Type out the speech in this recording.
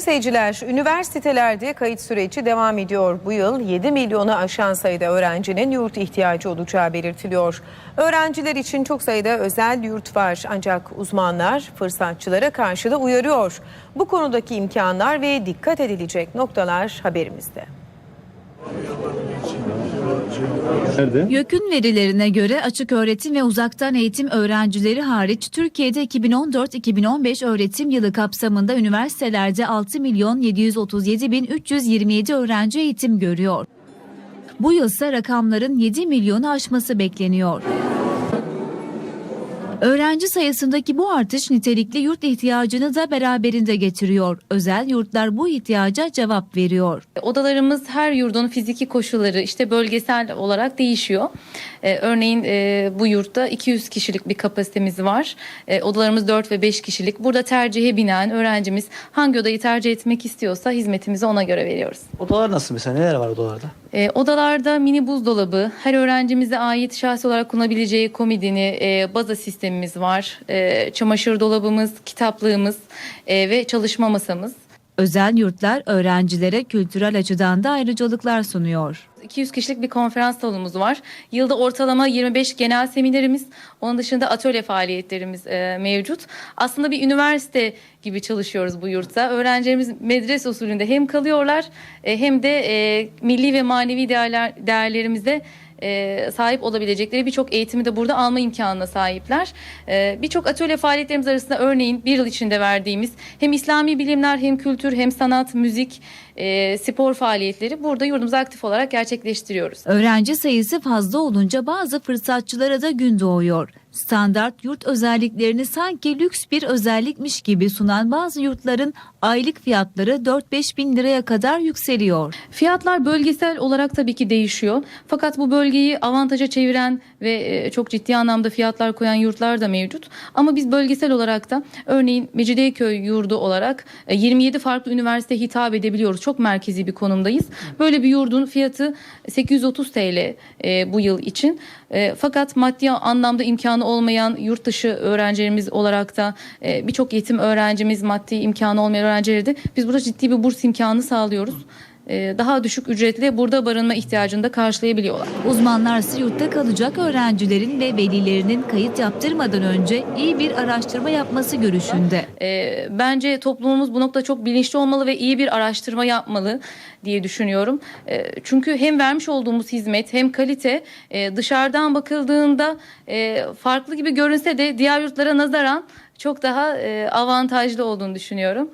seyirciler, üniversitelerde kayıt süreci devam ediyor. Bu yıl 7 milyonu aşan sayıda öğrencinin yurt ihtiyacı olacağı belirtiliyor. Öğrenciler için çok sayıda özel yurt var ancak uzmanlar fırsatçılara karşı da uyarıyor. Bu konudaki imkanlar ve dikkat edilecek noktalar haberimizde. Nerede? YÖK'ün verilerine göre açık öğretim ve uzaktan eğitim öğrencileri hariç Türkiye'de 2014-2015 öğretim yılı kapsamında üniversitelerde 6 milyon 737 bin 327 öğrenci eğitim görüyor. Bu yılsa rakamların 7 milyonu aşması bekleniyor. Öğrenci sayısındaki bu artış nitelikli yurt ihtiyacını da beraberinde getiriyor. Özel yurtlar bu ihtiyaca cevap veriyor. Odalarımız her yurdun fiziki koşulları işte bölgesel olarak değişiyor. Ee, örneğin e, bu yurtta 200 kişilik bir kapasitemiz var. Ee, odalarımız 4 ve 5 kişilik. Burada tercihe binaen öğrencimiz hangi odayı tercih etmek istiyorsa hizmetimizi ona göre veriyoruz. Odalar nasıl mesela? Neler var odalarda? Ee, odalarda mini buzdolabı, her öğrencimize ait şahsi olarak kullanabileceği komodini, e, baza sistemimiz var. E, çamaşır dolabımız, kitaplığımız e, ve çalışma masamız. Özel yurtlar öğrencilere kültürel açıdan da ayrıcalıklar sunuyor. 200 kişilik bir konferans salonumuz var. Yılda ortalama 25 genel seminerimiz, onun dışında atölye faaliyetlerimiz e, mevcut. Aslında bir üniversite gibi çalışıyoruz bu yurtta. Öğrencilerimiz medrese usulünde hem kalıyorlar e, hem de e, milli ve manevi değerler, değerlerimize e, sahip olabilecekleri birçok eğitimi de burada alma imkanına sahipler. E, birçok atölye faaliyetlerimiz arasında örneğin bir yıl içinde verdiğimiz hem İslami bilimler hem kültür hem sanat, müzik, e, spor faaliyetleri burada yurdumuza aktif olarak gerçekleştiriyoruz. Öğrenci sayısı fazla olunca bazı fırsatçılara da gün doğuyor. Standart yurt özelliklerini sanki lüks bir özellikmiş gibi sunan bazı yurtların aylık fiyatları 4-5 bin liraya kadar yükseliyor. Fiyatlar bölgesel olarak tabii ki değişiyor. Fakat bu bölgeyi avantaja çeviren ve e, çok ciddi anlamda fiyatlar koyan yurtlar da mevcut. Ama biz bölgesel olarak da örneğin Mecidiyeköy yurdu olarak e, 27 farklı üniversiteye hitap edebiliyoruz. Çok merkezi bir konumdayız. Böyle bir yurdun fiyatı 830 TL e, bu yıl için. E, fakat maddi anlamda imkanı olmayan yurt dışı öğrencilerimiz olarak da e, birçok yetim öğrencimiz, maddi imkanı olmayan öğrencileri de biz burada ciddi bir burs imkanı sağlıyoruz. E, daha düşük ücretle burada barınma ihtiyacını da karşılayabiliyorlar. Uzmanlarsa yurtta kalacak öğrencilerin ve velilerinin kayıt yaptırmadan önce iyi bir araştırma yapması görüşünde. E, bence toplumumuz bu noktada çok bilinçli olmalı ve iyi bir araştırma yapmalı diye düşünüyorum. E, çünkü hem vermiş olduğumuz hizmet hem kalite e, dışarıdan bakıldığında e, farklı gibi görünse de diğer yurtlara nazaran çok daha e, avantajlı olduğunu düşünüyorum.